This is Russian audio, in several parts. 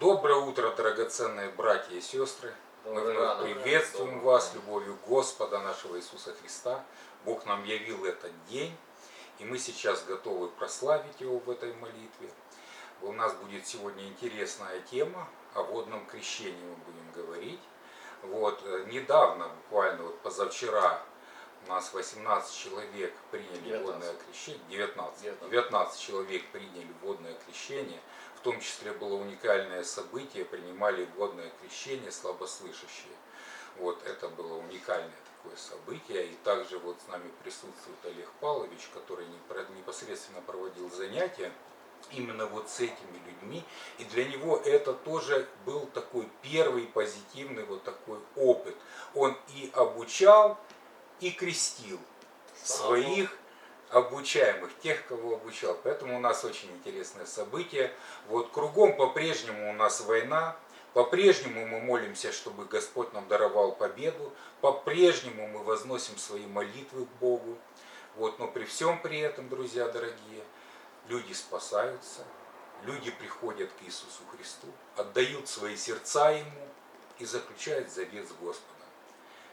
Доброе утро, драгоценные братья и сестры. Мы вновь приветствуем Доброе вас любовью Господа нашего Иисуса Христа. Бог нам явил этот день, и мы сейчас готовы прославить Его в этой молитве. У нас будет сегодня интересная тема, о водном крещении мы будем говорить. Вот, э, недавно, буквально вот позавчера, у нас 18 человек приняли 19. водное крещение, 19, 19. 19 человек приняли водное крещение, в том числе было уникальное событие, принимали водное крещение слабослышащие. Вот это было уникальное такое событие. И также вот с нами присутствует Олег Павлович, который непосредственно проводил занятия именно вот с этими людьми. И для него это тоже был такой первый позитивный вот такой опыт. Он и обучал, и крестил своих обучаемых, тех, кого обучал. Поэтому у нас очень интересное событие. Вот кругом по-прежнему у нас война, по-прежнему мы молимся, чтобы Господь нам даровал победу, по-прежнему мы возносим свои молитвы к Богу. Вот, но при всем при этом, друзья дорогие, люди спасаются, люди приходят к Иисусу Христу, отдают свои сердца Ему и заключают завет с Господом.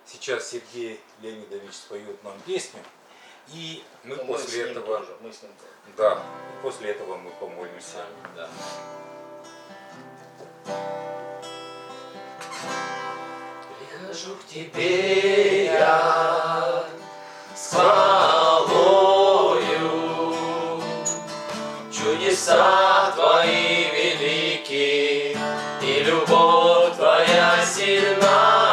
Сейчас Сергей Леонидович споет нам песню, и мы мы с после ним этого, тоже, мы с ним тоже. да, после этого мы помолимся. Да. Прихожу к тебе я с хвалою, чудеса твои велики, и любовь твоя сильна.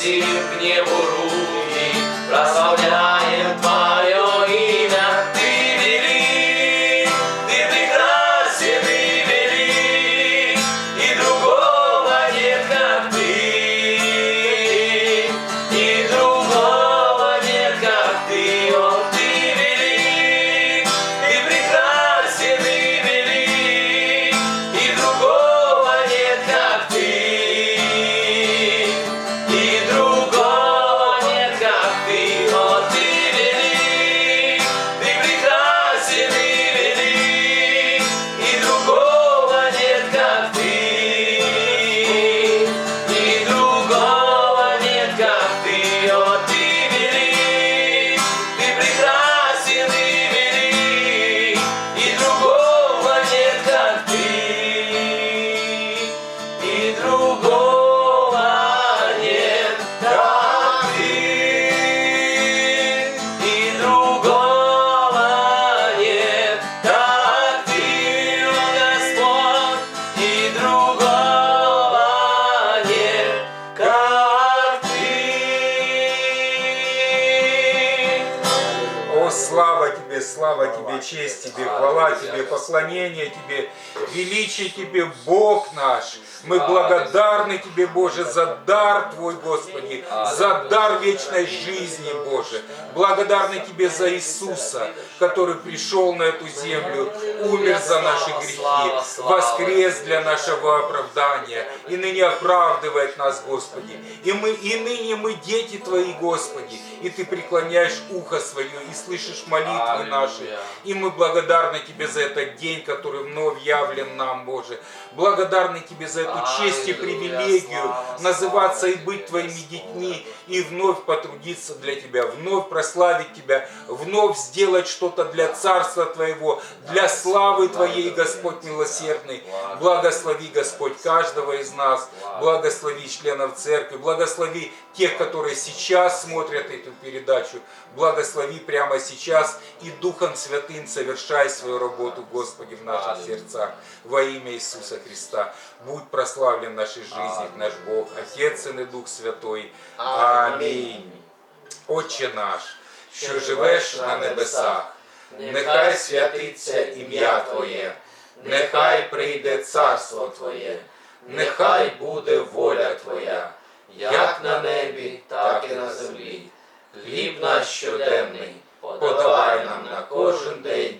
Возносим к небу руки, прославляем слава Тебе, честь Тебе, хвала Тебе, поклонение Тебе, величие Тебе, Бог наш. Мы благодарны Тебе, Боже, за дар Твой, Господи, за дар вечной жизни, Боже. Благодарны Тебе за Иисуса, который пришел на эту землю, умер за наши грехи, воскрес для нашего оправдания и ныне оправдывает нас, Господи. И, мы, и ныне мы дети Твои, Господи, и Ты преклоняешь ухо свое и слышишь молитвы наши. И мы благодарны Тебе за этот день, который вновь явлен нам, Боже. Благодарны Тебе за эту честь и привилегию называться и быть Твоими детьми, и вновь потрудиться для Тебя, вновь прославить Тебя, вновь сделать что-то для Царства Твоего, для славы Твоей, Господь милосердный. Благослови, Господь, каждого из нас, благослови членов церкви, благослови тех, которые сейчас смотрят эту передачу, благослови прямо сейчас и Духом Святым совершай свою работу, Господи, в наших сердцах во имя Иисуса Христа. Будь прославлен в нашей жизни наш Бог, Отец, и Дух Святой. Амінь. Отче наш, що живеш на небесах, нехай святиться ім'я Твоє, нехай прийде царство Твоє, нехай буде воля Твоя, як на небі, так і на землі. Хліб наш щоденний, подавай нам на кожен день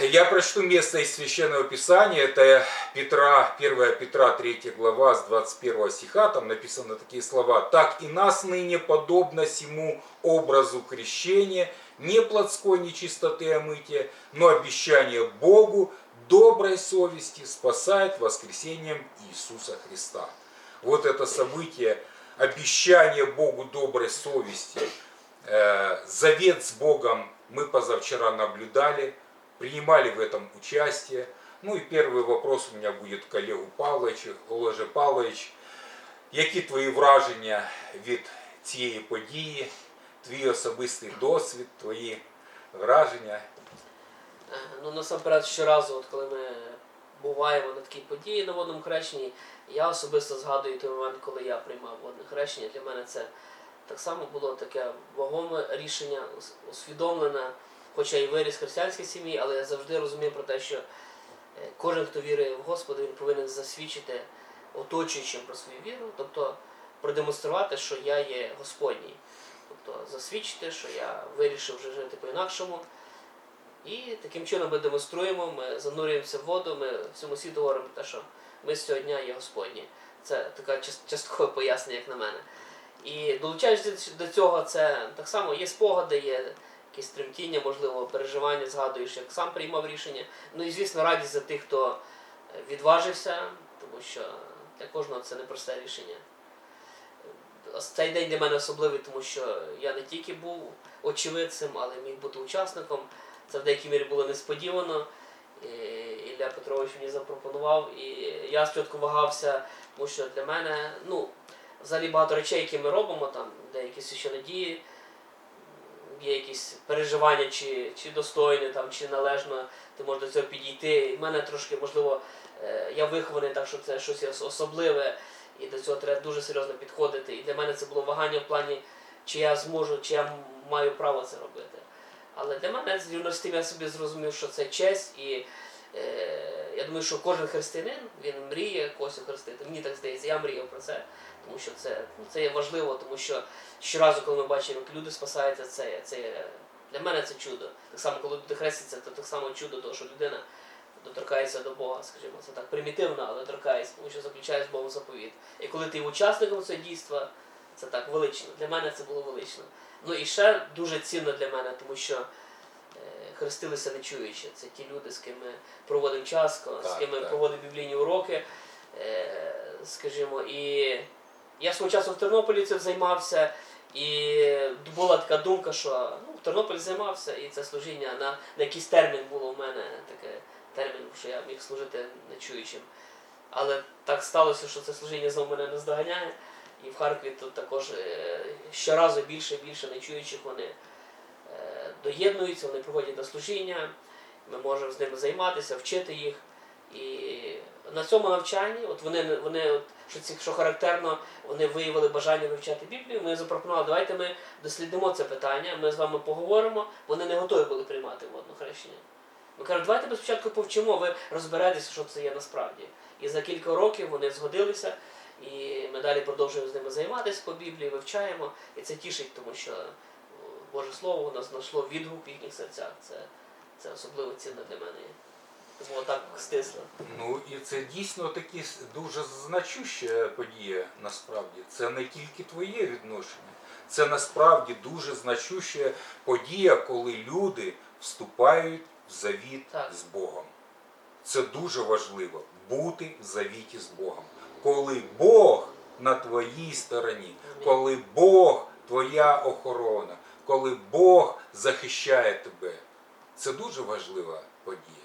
Я прочту место из Священного Писания, это Петра, 1 Петра 3 глава с 21 стиха, там написаны такие слова. «Так и нас ныне подобно сему образу крещения, не плотской нечистоты омытия, но обещание Богу доброй совести спасает воскресением Иисуса Христа». Вот это событие, обещание Богу доброй совести, э, завет с Богом мы позавчера наблюдали, принимали в этом участие. Ну и первый вопрос у меня будет к Олегу Павловичу. Олеже Павлович, які твої враження від цієї події, твій особистий досвід, твої враження? Е, Ну, насамперед, щоразу, от коли ми буваємо на такій події на водному хрещенні, я особисто згадую той момент, коли я приймав водне хрещення. Для мене це так само було таке вагоме рішення, усвідомлене, хоча і виріс християнській сім'ї, але я завжди розумів про те, що е, кожен, хто вірує в Господа, він повинен засвідчити оточуючим про свою віру, тобто продемонструвати, що я є Господній. Тобто засвідчити, що я вирішив вже жити по-інакшому. І таким чином ми демонструємо, ми занурюємося в воду, ми всьому світу говоримо про те, що ми з цього дня є Господні. Це така часткове пояснення, як на мене. І долучаючись до цього, це так само є спогади, є якісь тремтіння, можливо, переживання, згадуєш, як сам приймав рішення. Ну і звісно, радість за тих, хто е, відважився, тому що для кожного це непросте рішення. Цей день для мене особливий, тому що я не тільки був очевидцем, але міг бути учасником. Це в деякій мірі було несподівано. Ілля Петрович мені запропонував, і я спочатку вагався, тому що для мене, ну, взагалі багато речей, які ми робимо, там деякі священодії, є якісь переживання, чи, чи достойно, там, чи належно ти можеш до цього підійти. І в мене трошки, можливо, е, я вихований так, що це щось особливе, і до цього треба дуже серйозно підходити. І для мене це було вагання в плані, чи я зможу, чи я маю право це робити. Але для мене з юності я собі зрозумів, що це честь, і я думаю, що кожен християнин він мріє когось охрестити. Мені так здається, я мріяв про це, тому що це, ну, це є важливо, тому що щоразу, коли ми бачимо, як люди спасаються, це, це для мене це чудо. Так само, коли люди хрестяться, то так само чудо, того, що людина доторкається до Бога, скажімо, це так примітивно, але торкається, тому що заключає з Богом заповіт. І коли ти учасником цього дійства, це так велично. Для мене це було велично. Ну і ще дуже цінно для мене, тому що е, хрестилися не чуючи. Це ті люди, з ким ми проводимо час, ко- з ким ми так. проводимо біблійні уроки. Е, скажімо, і я свого часу в Тернополі цим займався, і була така думка, що ну, в Тернополі займався, і це служіння на, на якийсь термін було у мене таке термін, що я міг служити нечуючим. Але так сталося, що це служіння знову мене не здоганяє. І в Харкові тут також е, щоразу більше і більше нечуючих вони доєднуються, вони приходять на служіння, ми можемо з ними займатися, вчити їх. І на цьому навчанні, от вони, вони от, що, ці, що характерно, вони виявили бажання вивчати Біблію. Ми запропонували, давайте ми дослідимо це питання, ми з вами поговоримо. Вони не готові були приймати водне хрещення. Ми кажемо, давайте ми спочатку повчимо, ви розберетеся, що це є насправді. І за кілька років вони згодилися, і ми далі продовжуємо з ними займатися по Біблії, вивчаємо. І це тішить, тому що Боже Слово у нас знайшло відгук в їхніх серцях. Це, це особливо цінно для мене. Тому отак стисло. Ну і це дійсно такі дуже значуща подія насправді. Це не тільки твоє відношення, це насправді дуже значуща подія, коли люди вступають в завіт Так. з Богом. Це дуже важливо бути в завіті з Богом. Коли Бог на твоїй стороні, коли Бог твоя охорона, коли Бог захищає тебе. Це дуже важлива подія.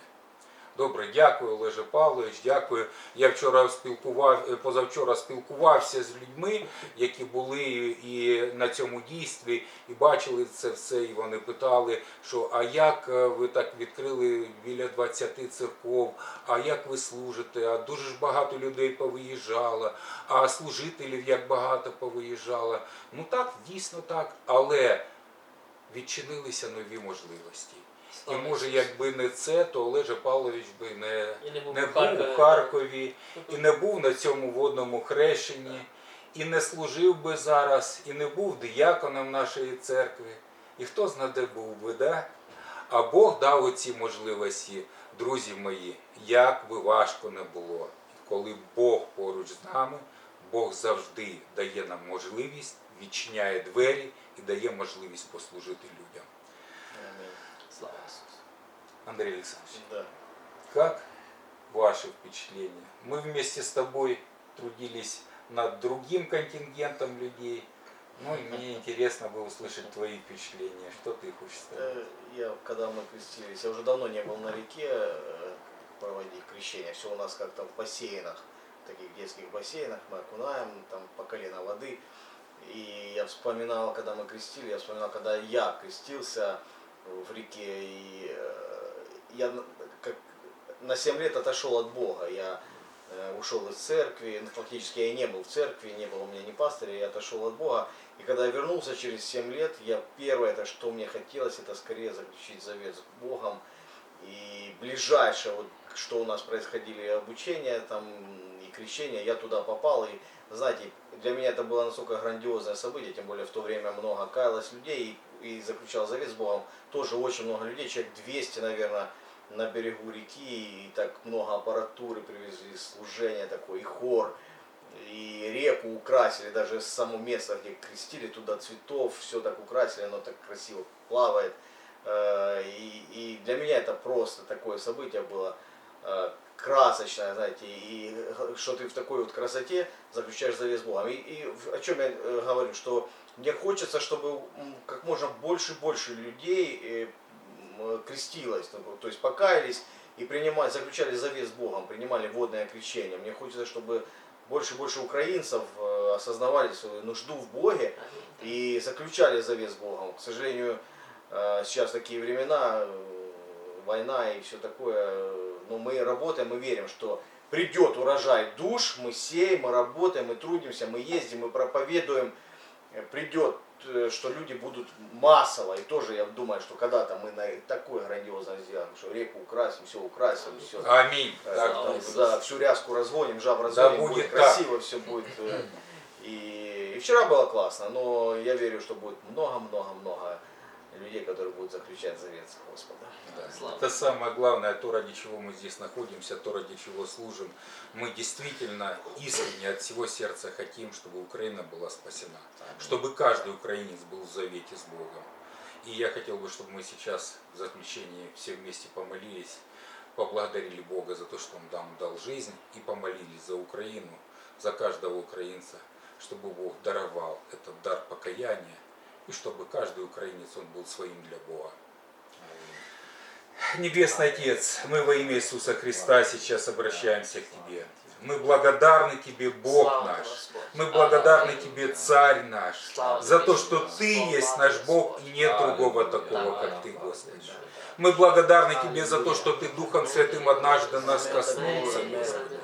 Добре, дякую, Олеже Павлович. Дякую. Я вчора спілкував, е, позавчора спілкувався з людьми, які були і на цьому дійстві, і бачили це все. І вони питали, що а як е, ви так відкрили біля 20 церков, а як ви служите? А дуже ж багато людей повиїжджало, а служителів як багато повиїжджало. Ну так, дійсно так, але відчинилися нові можливості. І може, якби не це, то Олеже Павлович би не, не був не був Харкові. у Харкові, і не був на цьому водному хрещенні, і не служив би зараз, і не був дияконом нашої церкви. І хто зна де був би, да? А Бог дав оці можливості, друзі мої, як би важко не було. Коли Бог поруч з нами, Бог завжди дає нам можливість, відчиняє двері і дає можливість послужити людям. Слава Ісусу. Андрей Александрович. Да. Как ваши впечатления? Мы вместе с тобой трудились над другим контингентом людей. Ну и мне интересно было услышать твои впечатления. Что ты хочешь сказать? Э, Я, когда мы крестились, я уже давно не был на реке э, проводить крещение. Все у нас как-то в бассейнах, таких детских бассейнах. Мы окунаем там по колено воды. И я вспоминал, когда мы крестили, я вспоминал, когда я крестился в реке. И э, я как на 7 лет отошел от Бога. Я э, ушел из церкви, ну, фактически я и не был в церкви, не было у меня ни пастыря, я отошел от Бога. И когда я вернулся через 7 лет, я первое, это что мне хотелось, это скорее заключить завет с Богом. И ближайшее, вот, что у нас происходили обучения там, и крещение, я туда попал. И, знаете, для меня это было настолько грандиозное событие, тем более в то время много каялось людей и, и заключал завет с Богом. Тоже очень много людей, человек 200, наверное, на берегу реки, и так много аппаратуры привезли, служение такое, и хор, и реку украсили, даже само место, где крестили, туда цветов, все так украсили, оно так красиво плавает. Э, И, и для меня это просто такое событие было э, красочное, знаете, и г- что ты в такой вот красоте заключаешь завет с Богом. И, и о чем я э, говорю, что мне хочется, чтобы как можно больше и больше людей э, крестилось, то есть покаялись и принимали, заключали завет с Богом, принимали водное крещение. Мне хочется, чтобы больше и больше украинцев э, осознавали свою нужду в Боге и заключали завет с Богом. К сожалению, э, сейчас такие времена, э, война и все такое, но мы работаем, мы верим, что придет урожай душ, мы сеем, мы работаем, мы трудимся, мы ездим, мы проповедуем, придет, э, что люди будут массово, и тоже я думаю, что когда-то мы на такое грандиозное сделаем, что реку украсим, все украсим, все. Аминь. Э, Так, там, да, всю ряску разгоним, жаб разгоним, будет будет, так. красиво, все будет. э, И, и вчера было классно, но я верю, что будет много-много-много людей, которые будут заключать завет с Господом. Да. Слава. Это самое главное, то, ради чего мы здесь находимся, то, ради чего служим. Мы действительно искренне от всего сердца хотим, чтобы Украина была спасена. Чтобы каждый украинец был в завете с Богом. И я хотел бы, чтобы мы сейчас в заключении все вместе помолились, поблагодарили Бога за то, что Он нам дал жизнь, и помолились за Украину, за каждого украинца, чтобы Бог даровал этот дар покаяния, и чтобы каждый украинец, он был своим для Бога. Небесный Отец, мы во имя Иисуса Христа сейчас обращаемся к Тебе. Мы благодарны Тебе, Бог наш. Мы благодарны. Тебе, Царь наш, за то, что. Ты есть наш Бог и нет другого такого, как Ты, Господи. Мы благодарны Тебе за то, что Ты Духом Святым однажды нас коснулся. Господи,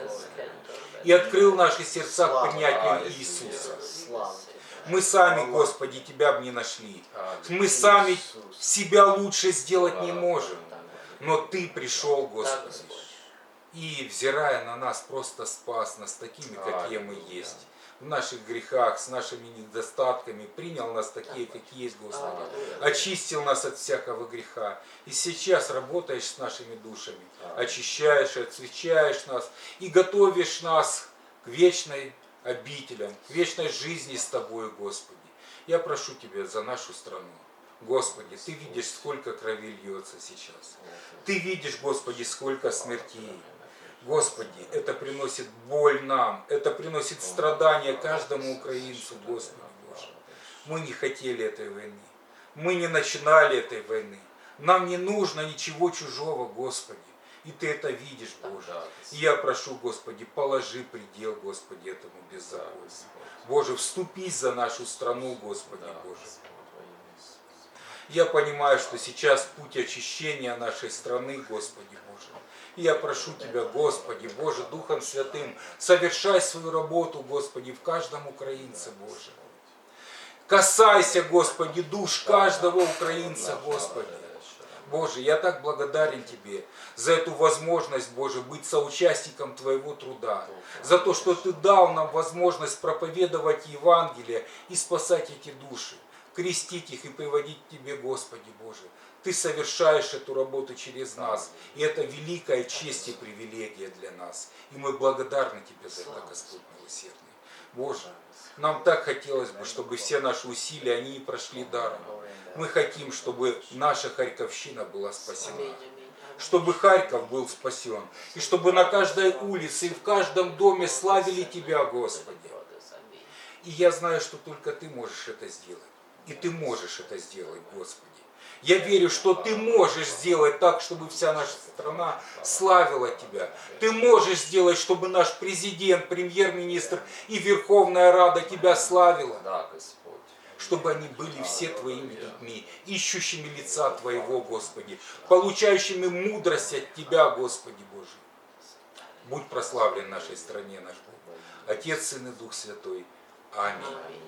и открыл наши сердца к принятию. Иисуса. Мы сами, Господи, Тебя бы не нашли. Мы сами себя лучше сделать не можем. Но Ты пришел, Господи, и, взирая на нас, просто спас нас такими, какие мы есть. В наших грехах, с нашими недостатками, принял нас такие, какие есть, Господи. Аллилуйя. Очистил нас от всякого греха. И сейчас работаешь с нашими душами. Очищаешь и отсвечаешь нас. И готовишь нас к вечной обителям, вечной жизни с Тобою, Господи. Я прошу Тебя за нашу страну. Господи, Ты видишь, сколько крови льется сейчас. Ты видишь, Господи, сколько смертей. Господи, это приносит боль нам, это приносит страдания каждому украинцу, Господи Боже. Мы не хотели этой войны, мы не начинали этой войны. Нам не нужно ничего чужого, Господи. И Ты это видишь, Боже. И я прошу, Господи, положи предел, Господи, этому беззаконию. Боже, вступись за нашу страну, Господи Боже. Я понимаю, что сейчас путь очищения нашей страны, Господи Боже. И я прошу Тебя, Господи, Боже, Духом Святым, совершай свою работу, Господи, в каждом украинце, Боже. Касайся, Господи, душ каждого украинца, Господи. Боже, я так благодарен Тебе за эту возможность, Боже, быть соучастником Твоего труда. За то, что Ты дал нам возможность проповедовать Евангелие и спасать эти души, крестить их и приводить к Тебе, Господи Боже. Ты совершаешь эту работу через нас. И это великая честь и привилегия для нас. И мы благодарны Тебе за это, Господь милосердный. Боже, нам так хотелось бы, чтобы все наши усилия, они не прошли даром. Мы хотим, чтобы наша Харьковщина была спасена. Чтобы Харьков был спасен. И чтобы на каждой улице и в каждом доме славили Тебя, Господи. И я знаю, что только Ты можешь это сделать. И Ты можешь это сделать, Господи. Я верю, что Ты можешь сделать так, чтобы вся наша страна славила Тебя. Ты можешь сделать, чтобы наш президент, премьер-министр и Верховная Рада Тебя славила. Да, Господь. Чтобы они были все Твоими людьми, ищущими лица Твоего, Господи, получающими мудрость от Тебя, Господи Боже. Будь прославлен в нашей стране, наш Бог. Отец, Сын и Дух Святой. Аминь.